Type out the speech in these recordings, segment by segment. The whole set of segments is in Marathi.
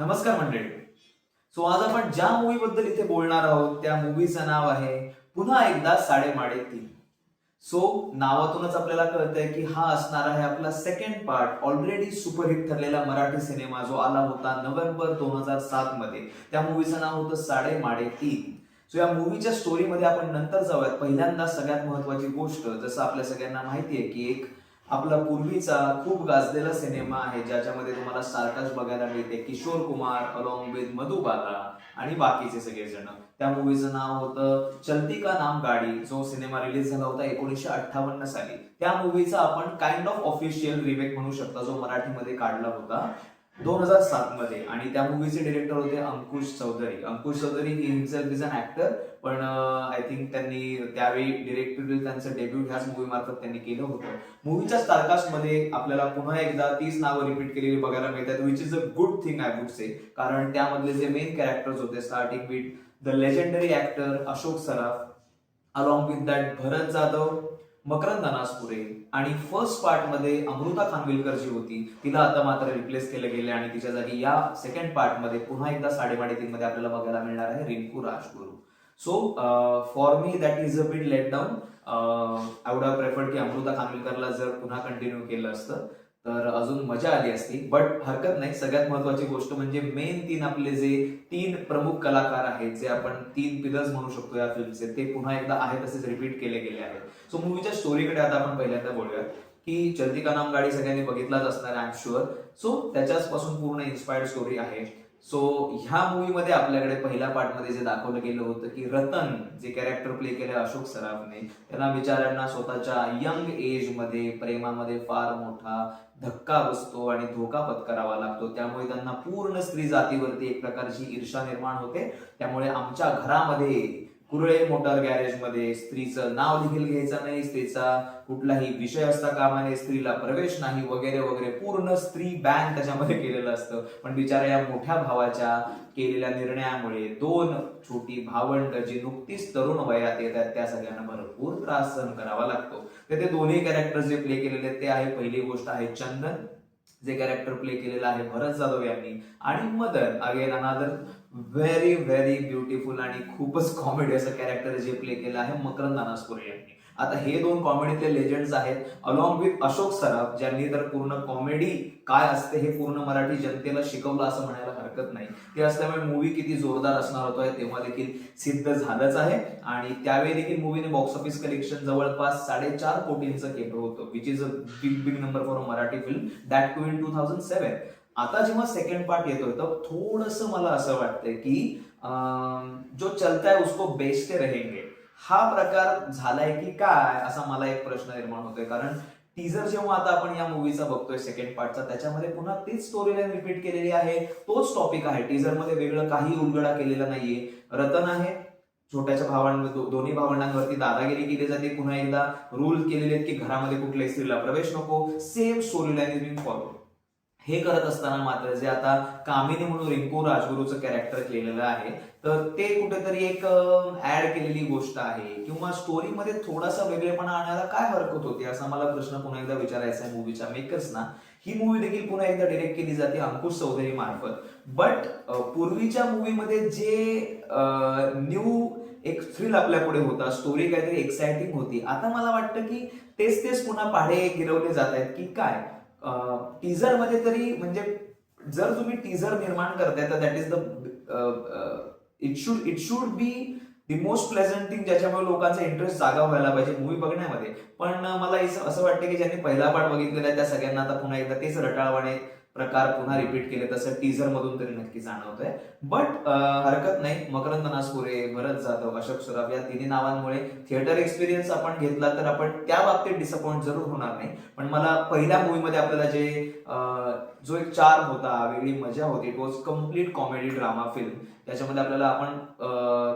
नमस्कार मंडळी. सो आज आपण ज्या मूवी बद्दल इथे बोलणार आहोत त्या मूवीचं नाव आहे पुन्हा एकदा साडेमाडे तीन सो नावातूनच आपल्याला कळतंय की हा असणार आहे आपला सेकंड पार्ट ऑलरेडी सुपरहिट ठरलेला मराठी सिनेमा जो आला होता नोव्हेंबर दोन हजार सात मध्ये. त्या मूवीचं नाव होतं साडेमाडे तीन सो या मूवीच्या स्टोरीमध्ये आपण नंतर जाऊयात. पहिल्यांदा सगळ्यात महत्वाची गोष्ट जसं आपल्या सगळ्यांना माहिती आहे की एक आपला पूर्वीचा खूप गाजलेला सिनेमा आहे ज्याच्यामध्ये तुम्हाला स्टारकास्ट बघायला मिळते किशोर कुमार अलॉंग विथ मधुबाला आणि बाकीचे सगळेजण. त्या मूवीचं नाव होतं चलती का नाम गाडी जो सिनेमा रिलीज झाला होता एकोणीसशे अठ्ठावन्न साली. त्या मूवीचा आपण काइंड ऑफ ऑफिशियल रिमेक म्हणू शकता जो मराठीमध्ये काढला होता. दोन हजार सात मध्ये. आणि त्या मूवीचे डिरेक्टर होते Ankush Chaudhari. Ankush Chaudhari himself is an actor पण uh, आय थिंक त्यांनी त्यावेळी डिरेक्टर त्यांचं डेब्यू ह्याच मूवी मार्फत त्यांनी केलं होतं. मूवीच्या स्टारकास्टमध्ये आपल्याला पुन्हा एकदा तीच नावं रिपीट केलेली बघायला मिळतात which is a good thing I would say कारण त्यामधले जे मेन कॅरेक्टर्स होते starting with the legendary actor Ashok Saraf along with that Bharat Jadhav Makarand Anaspure आणि फर्स्ट पार्टमध्ये अमृता खानविलकर जी होती. तिला आता मात्र रिप्लेस केलं गेले आणि तिच्या जागी या सेकंड पार्टमध्ये पुन्हा एकदा साडेमाडे तीन मध्ये आपल्याला बघायला मिळणार आहे Rinku Rajguru. So for me that is a bit let down I would have preferred की अमृता खानविलकरला जर पुन्हा कंटिन्यू केलं असतं. तर अजून मजा आली असती. बट हरकत नाही. सगळ्यात महत्वाची गोष्ट म्हणजे मेन तीन आपले जे तीन प्रमुख कलाकार आहेत जे आपण तीन पिलर्स म्हणू शकतो या फिल्मचे ते पुन्हा एकदा आहे तसेच रिपीट केले गेले आहेत. सो मूवीच्या स्टोरीकडे आता आपण पहिल्यांदा बोलूया की चलती का नाम गाडी सगळ्यांनी बघितलाच असणार आय एम शुअर सो त्याच्याच पासून पूर्ण इन्स्पायर्ड स्टोरी आहे. सो ह्या मूवीमध्ये आपल्याकडे पहिल्या पार्टमध्ये जे दाखवलं गेलं होतं की रतन जे कॅरेक्टर प्ले केलं अशोक सराफने त्यांना विचारांना स्वतःच्या यंग एजमध्ये प्रेमामध्ये फार मोठा धक्का बसतो आणि धोका पत्करावा लागतो. त्यामुळे त्यांना पूर्ण स्त्री जातीवरती एक प्रकारची ईर्षा निर्माण होते. त्यामुळे आमच्या घरामध्ये कुरळे मोटार गॅरेजमध्ये स्त्रीचं नाव देखील घ्यायचं नाही स्त्रीचा कुठलाही विषय असता कामा नये स्त्रीला प्रवेश नाही वगैरे वगैरे पूर्ण स्त्री बॅन त्याच्यामध्ये केलेलं असतं. पण बिचारा या मोठ्या भावाच्या केलेल्या निर्णयामुळे दोन छोटी भावंड जी नुकतीच तरुण वयात येतात त्या सगळ्यांना भरपूर त्रास सहन करावा लागतो. तर ते दोन्ही कॅरेक्टर जे प्ले केलेले आहेत ते आहे पहिली गोष्ट आहे चंदन. जे कॅरेक्टर प्ले केलेलं आहे भरत जाधव यांनी. आणि Madan again another very very beautiful आणि खूपच कॉमेडी असं कॅरेक्टर जे प्ले केलं आहे मकरंद अनासपुरे यांनी. आता हे दोन कॉमेडीतले लेजंड्स आहेत अलॉंग विथ अशोक सराफ ज्यांनी तर पूर्ण कॉमेडी काय असते हे पूर्ण मराठी जनतेला शिकवलं असं म्हणायला हरकत नाही. ते असल्यामुळे मूवी किती जोरदार असणार होतो तेव्हा देखील सिद्ध झालंच आहे. आणि त्यावेळी देखील मूवीने बॉक्स ऑफिस कलेक्शन जवळपास साडेचार कोटींचं केलं होतं which is a big big number for a Marathi film that too in two thousand seven आता जेव्हा सेकंड पार्ट येतोय तर थोडस मला असं वाटतंय की जो चलता है उसको बेचते रहेंगे. हा प्रकार झालाय की काय असा मला एक प्रश्न निर्माण होतोय. कारण टीजर जेव्हा आता आपण या मूवीचा बघतोय सेकंड पार्टचा त्याच्यामध्ये पुन्हा तीच स्टोरी लाईन रिपीट केलेली आहे. तोच टॉपिक आहे. टीजरमध्ये वेगळं काही उलगडा केलेला नाहीये. रतन आहे. छोट्याच्या भावांमध्ये दोन्ही भावंडांवरती दादागिरी केली जाते. पुन्हा एकदा रूल केलेले आहेत की घरामध्ये कुठल्याही स्त्रीला प्रवेश नको. सेम स्टोरी लाईन फॉलो हे करत असताना मात्र जे आता कामिनी म्हणून रिंकू राजगुरूचं कॅरेक्टर केलेलं आहे तर ते कुठेतरी एक ऍड केलेली गोष्ट आहे. किंवा स्टोरीमध्ये थोडासा वेगळेपणा आणायला काय हरकत होती? असा मला प्रश्न पुन्हा एकदा विचारायचा आहे मूवीच्या मेकर्सना ही मूवी देखील पुन्हा एकदा डिरेक्ट केली जाते अंकुश चौधरी मार्फत. बट पूर्वीच्या मूवीमध्ये जे न्यू एक थ्रिल आपल्या पुढे होता स्टोरी काहीतरी एक्साइटिंग होती. आता मला वाटतं की तेच तेच पुन्हा पाढे गिरवले जात आहेत की काय? टीजरमध्ये तरी म्हणजे जर तुम्ही टीजर निर्माण करताय तर that is the it should it should be the most pleasant thing ज्याच्यामुळे लोकांचा इंटरेस्ट जागा व्हायला पाहिजे मूवी बघण्यामध्ये. पण मला असं असं वाटतं की ज्यांनी पहिला पार्ट बघितलेला आहे त्या सगळ्यांना आता पुन्हा एकदा तेच रटाळवाणे प्रकार पुन्हा रिपीट केले तसं टीजर मधून तरी नक्की जाणवतंय. बट हरकत नाही. मकरंद नासपुरे भरत जाधव अशोक सराफ या तिन्ही नावांमुळे थिएटर एक्सपिरियन्स आपण घेतला तर आपण त्या बाबतीत डिसअपॉइंट जरूर होणार नाही. पण मला पहिल्या मूवीमध्ये आपल्याला जे जो एक चार होता वेगळी मजा होती it was complete comedy drama film त्याच्यामध्ये आपल्याला आपण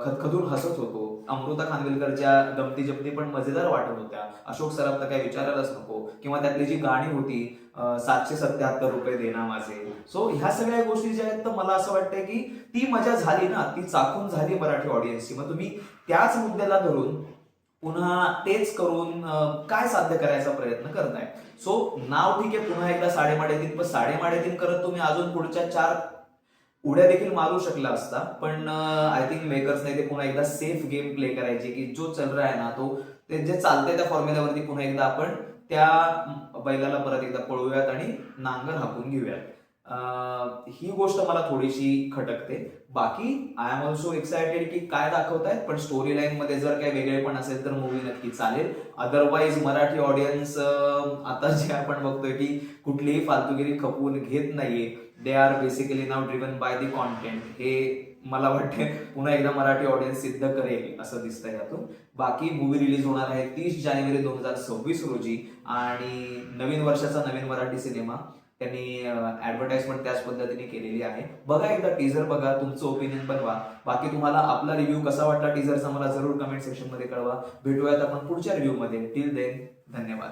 खतखतून खदखदून हसत होतो. अमृता खानविलकरच्या गमती जमती पण मजेदार वाटत होत्या. अशोक सराफ तर काही विचारायलाच नको. किंवा त्यातली जी गाणी होती सातशे सत्याहत्तर रुपये देना माझे सो ह्या सगळ्या गोष्टी ज्या आहेत तर मला असं वाटतंय की ती मजा झाली ना ती चाकून झाली मराठी ऑडियन्सची मग तुम्ही त्याच मुद्द्याला धरून पुन्हा तेच करून काय साध्य करायचा प्रयत्न करताय? सो नाव ठीक आहे पुन्हा एकदा साडेमाडे तीन पण साडेमाडे तीन करत तुम्ही अजून पुढच्या चार उड्या देखील मारू शकला असता. पण आय थिंक मेकर्सने ते पुन्हा एकदा सेफ गेम प्ले करायचे की जो चल रहा आहे ना तो ते जे चालतंय त्या फॉर्म्युल्यावरती पुन्हा एकदा आपण त्या बैलाला परत एकदा पळवूयात आणि नांगर हाकून घेऊयात. ही गोष्ट मला थोडीशी खटकते. बाकी आय एम ऑल्सो एक्सायटेड की काय दाखवतायत पण स्टोरी लाईन मध्ये जर काही वेगळे पण असेल तर मूवी नक्की चालेल. अदरवाईज मराठी ऑडियन्स आता जे आपण बघतोय की कुठलीही फालतुगिरी खपवून घेत नाहीये. They are basically now driven by the content हे मला वाटते पुन्हा एकदा मराठी ऑडियन्स सिद्ध करेल असं दिसतंय यातून. बाकी मूवी रिलीज होणार आहे तीस जानेवारी दोन हजार सव्वीस रोजी आणि नवीन वर्षाचा नवीन मराठी सिनेमा त्यांनी ऍडव्हर्टाइजमेंट त्याच पद्धतीने केलेली आहे. बघा एकदा टीझर बघा तुमचं ओपिनियन बनवा. बाकी तुम्हाला आपला रिव्ह्यू कसा वाटला टीझरचा मला जरूर कमेंट सेक्शनमध्ये कळवा. भेटूयात आपण पुढच्या रिव्ह्यू मध्ये. टिल देन धन्यवाद.